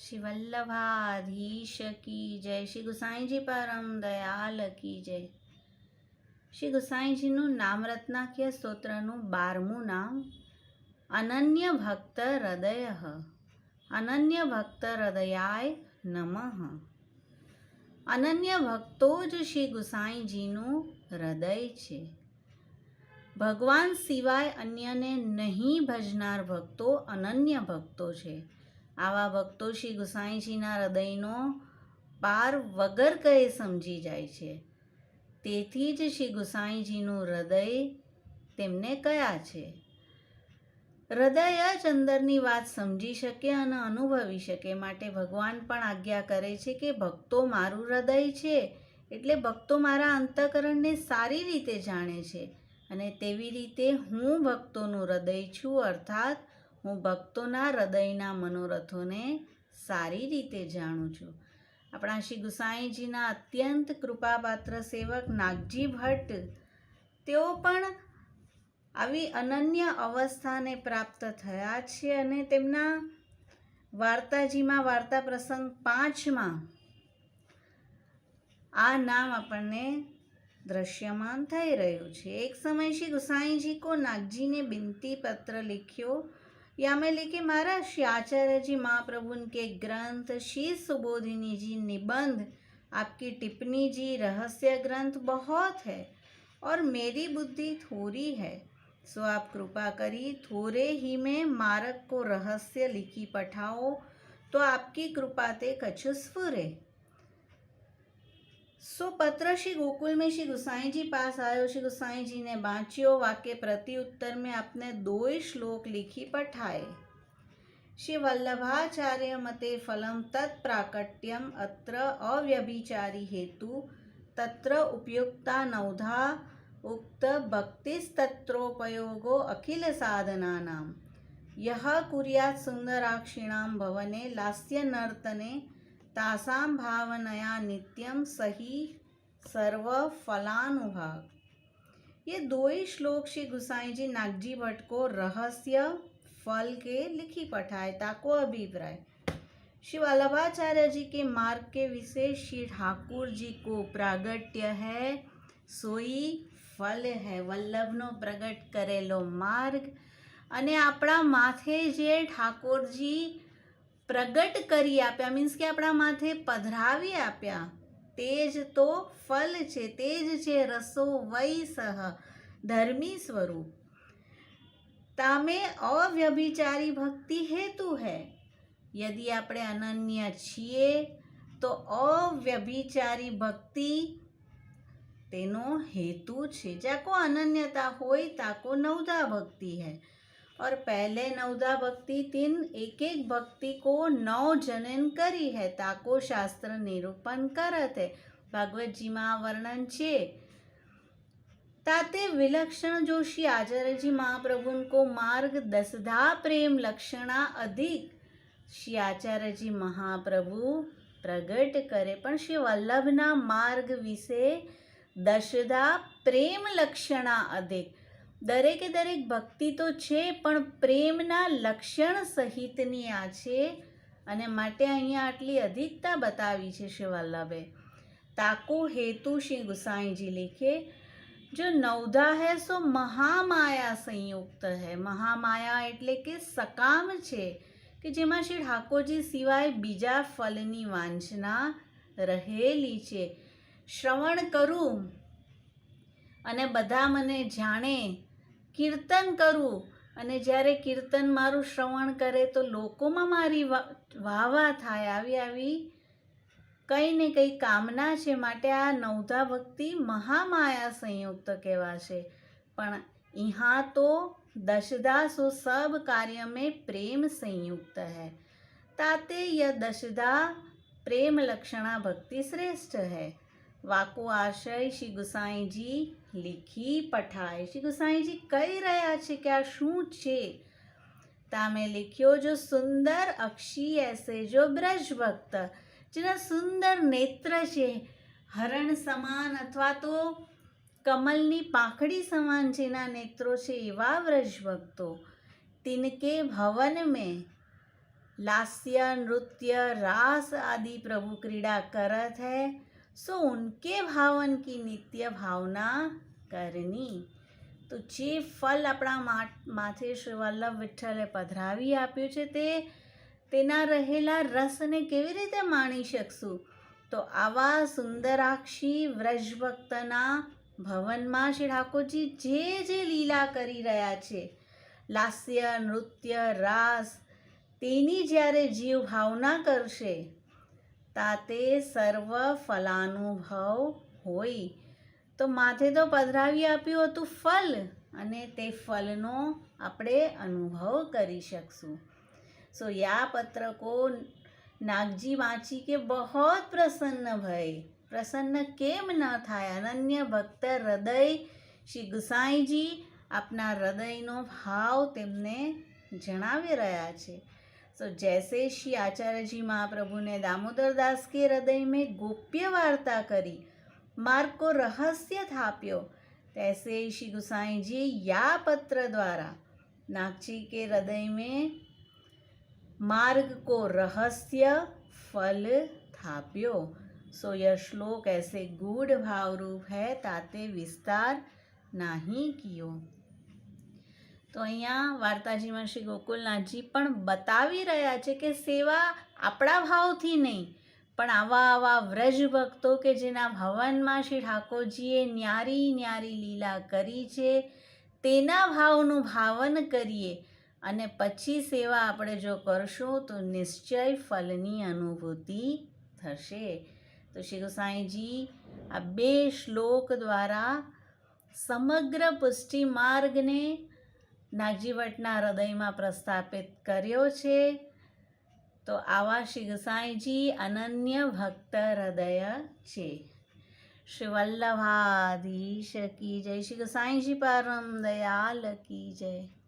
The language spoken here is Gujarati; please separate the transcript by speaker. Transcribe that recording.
Speaker 1: શ્રી વલ્લભાધીશ કી જય શ્રી ગુસાઈજી પરમ દયાલ કી જય શ્રી ગુસાઈજીનું નામ રત્નાકીય સ્તોત્રનું બારમું નામ અનન્ય ભક્ત હૃદય અનન્ય ભક્ત હૃદયાય નમઃ અનન્ય ભક્તો જ શ્રી ગુસાઈજીનું હૃદય છે ભગવાન સિવાય અન્યને નહીં ભજનાર ભક્તો અનન્ય ભક્તો છે આવા ભક્તો શ્રી ગુસાઈજીના હૃદયનો પાર વગર કહે સમજી જાય છે? તેથી જ શ્રી ગુસાઈજીનું હૃદય તેમને કયા છે? હૃદય જ અંદરની વાત સમજી શકે અને અનુભવી શકે. માટે ભગવાન પણ આજ્ઞા કરે છે કે ભક્તો મારું હૃદય છે એટલે ભક્તો મારા અંતકરણને સારી રીતે જાણે છે અને તેવી રીતે હું ભક્તોનું હૃદય છું, અર્થાત હું ભક્તોના હૃદયના મનોરથોને સારી રીતે જાણું છું. આપણા શ્રી ગુસાઈજીના અત્યંત કૃપાપાત્ર સેવક નાગજી ભટ્ટ, તેઓ પણ આવી અનન્ય અવસ્થાને પ્રાપ્ત થયા છે અને તેમના વાર્તાજીમાં વાર્તા પ્રસંગ પાંચમાં આ નામ આપણને દ્રશ્યમાન થઈ રહ્યું છે. એક સમય શ્રી ગુસાઈજી કો નાગજીને બિનતી પત્ર લખ્યો या में लिखे महाराज श्री आचार्य जी महाप्रभु के ग्रंथ, श्री सुबोधिनी जी निबंध, आपकी टिप्पणी जी, रहस्य ग्रंथ बहुत है और मेरी बुद्धि थोड़ी है। सो आप कृपा करी, थोड़े ही में मारक को रहस्य लिखी पठाओ तो आपकी कृपा ते कछु स्फुरे सो पत्र श्री गोकुल में श्री गुसाई जी पास आयो श्री गुसाई जी ने बाँच्यो वाक्य प्रति उत्तर में अपने दो ही श्लोक लिखी पठाए श्री वल्लभाचार्य मते फलम तत्प्राकट्यम अत्र अव्यभिचारी हेतु तत्र उपयुक्ता नवधा उक्त भक्तिस्तत्रोपयोगो अखिल साधनानां यः कुर्यात् सुन्दराक्षिणां भवने लास्यनर्तने तासां भावनया नित्यम सही सर्व फलानुभाग ये दो ही श्लोक श्री गुसाई जी नागजी भट्ट को रहस्य फल के लिखी पठाए ताको अभिप्राय श्री वल्लभाचार्य जी के मार्ग के विषय श्री ठाकुर जी को प्रागट्य है સોઈ ફલ હે વલ્લભનો પ્રગટ કરેલો માર્ગ અને આપણા માથે જે ઠાકોરજી પ્રગટ કરી આપ્યા. મીન્સ કે આપણા માથે પધરાવી આપ્યા. તે જ તો ફલ છે. તે જ છે રસો વય સહ. ધર્મી સ્વરૂપ. તામે અવ્યભિચારી ભક્તિ હેતુ હે. યદિ આપણે અનન્ય છીએ, તો અવ્યભિચારી ભક્તિ તેનો હેતુ છે. જ્યાં કો અનન્યતા હોય તાકો નવધા ભક્તિ હૈ. और पहले नवदा भक्ति तीन एक एक भक्ति को नौ जनन करी है ताको शास्त्र निरूपण करत है भागवत जी में वर्णन छे ताते विलक्षण जोशी आचार्य जी महाप्रभु को मार्ग दसधा प्रेम लक्षणा अधिक શ્રી આચાર્યજી મહાપ્રભુ પ્રગટ કરે પણ શ્રી વલ્લભના માર્ગ વિશે દશદા પ્રેમ લક્ષણા અધિક દરેકે દરેક ભક્તિ તો છે, પણ પ્રેમના લક્ષણ સહિતની આ છે. અને માટે અહીંયા આટલી અધિકતા બતાવી છે શિવાલ્લાબે તાકો હેતુ શ્રી ગુસાઈજી લીખે, જો નવધા હે સો મહામાયા સંયુક્ત હે. મહામાયા એટલે કે સકામ છે, કે જેમાં શ્રી ઠાકોરજી સિવાય બીજા ફલની વાંચના રહેલી છે. શ્રવણ કરું અને બધા મને જાણે કીર્તન કરું અને જ્યારે કીર્તન મારું શ્રવણ કરે તો લોકોમાં મારી વાહ વાહ થાય. આવી આવી કંઈ ને કંઈ કામના છે માટે આ નવધા ભક્તિ મહામાયા સંયુક્ત કહેવાશે. પણ ઇહા તો દશદા સો સબ કાર્ય મેં પ્રેમ સંયુક્ત હૈ. તાતે ય દશદા પ્રેમ લક્ષણા ભક્તિ શ્રેષ્ઠ હૈ. વાકો આશય શ્રી ગુસાઈજી લીખી પઠાય. શ્રી ગોસાઈજી કહી રહ્યા છે કે આ શું છે? તમે લખ્યો, જો સુંદર અક્ષી એસે, જો બ્રજ ભક્ત જેના સુંદર નેત્ર છે, હરણ સમાન અથવા તો કમલની પાંખડી સમાન જેના નેત્રો છે, એવા વ્રજ ભક્તો તિનકે ભવન મેં, લાસ્ય નૃત્ય રાસ આદિ પ્રભુ ક્રીડા કરત હૈ सो उनके भावन की नित्य भावना કરની તો જે ફલ આપણા મા- માથે શ્રી વલ્લભ વિઠ્ઠલે પધરાવી આપ્યું છે તે તેના રહેલા રસને કેવી રીતે માણી શકશું તો આવા સુંદરાક્ષી વ્રજભક્તના ભવનમાં શ્રી ઠાકોરજી જે જે લીલા કરી રહ્યા છે લાસ્ય નૃત્ય રાસ તેની જ્યારે જીવ ભાવના કરશે તાતે સર્વ ફલાનુભવ હોય. તો માથે તો પધરાવી આપ્યું હતું ફલ અને તે ફલનો આપણે અનુભવ કરી શકશું. સો યા પત્રકો, નાગજી વાંચી કે બહોત પ્રસન્ન ભય પ્રસન્ન કેમ ન થાય? અનન્ય ભક્ત હૃદય શ્રી ગુસાઈજી આપના હૃદયનો ભાવ તેમને જણાવી રહ્યા છે. तो जैसे श्री आचार्य जी महाप्रभु ने दामोदर दास के हृदय में गोप्य वार्ता करी, मार्ग को रहस्य थाप्यो, तैसे श्री गुसाई जी या पत्र द्वारा नागजी के हृदय में मार्ग को रहस्य फल थाप्यो। सो यह श्लोक ऐसे गूढ़ भाव रूप है, ताते विस्तार नहीं कियो। તો અહીંયા વાર્તાજીમાં શ્રી ગોકુલનાથજી પણ બતાવી રહ્યા છે કે સેવા આપણા ભાવથી નહીં, પણ આવા આવા વ્રજ ભક્તો કે જેના ભવનમાં શ્રી ઠાકોરજીએ ન્યારી ન્યારી લીલા કરી છે, તેના ભાવનું ભાવન કરીએ અને પછી સેવા આપણે જો કરશું તો નિશ્ચય ફલની અનુભૂતિ થશે. તો શ્રી ગોસાઈજી આ બે શ્લોક દ્વારા સમગ્ર પુષ્ટિ માર્ગને નાગજી ભટ્ટના હૃદયમાં પ્રસ્થાપિત કર્યો છે. તો આવા શ્રી અનન્ય ભક્ત હૃદય છે. શ્રી વલ્લભાધીશ કી જય. શ્રી સાંઈજી પરમ દયાલ કી જય.